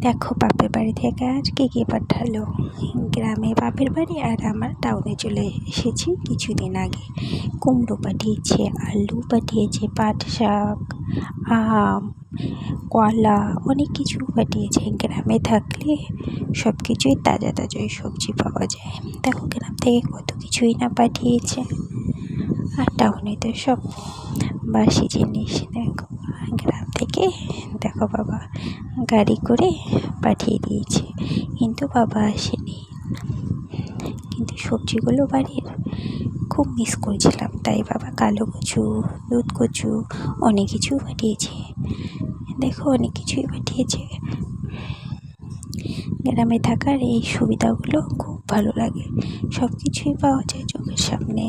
দেখো বাপের বাড়ি থেকে আজ কে কে পাঠালো। গ্রামে বাপের বাড়ি আর আমার টাউনে চলে এসেছি কিছুদিন আগে। কুমড়ো পাঠিয়েছে, আলু পাঠিয়েছে, পাট শাক, আম, কলা অনেক কিছু পাঠিয়েছে। গ্রামে থাকলে সব কিছুই তাজা তাজাই সবজি পাওয়া যায়। দেখো গ্রাম থেকে কত কিছুই না পাঠিয়েছে। আর টাউনে তো সব বাসি জিনিস, দেখো। গ্রাম থেকে দেখো বাবা, গাড়ি করে পাঠিয়ে দিয়েছে। কিন্তু বাবা আসেনি। কিন্তু সবজিগুলো বাড়ির খুব মিস করেছিলাম। তাই বাবা কালো কচু, দুধ কচু, অনেক কিছু পাঠিয়েছে। দেখো অনেক কিছুই পাঠিয়েছে। গ্রামে থাকার এই সুবিধাগুলো খুব ভালো লাগে। সব কিছুই পাওয়া যায় চোখের সামনে।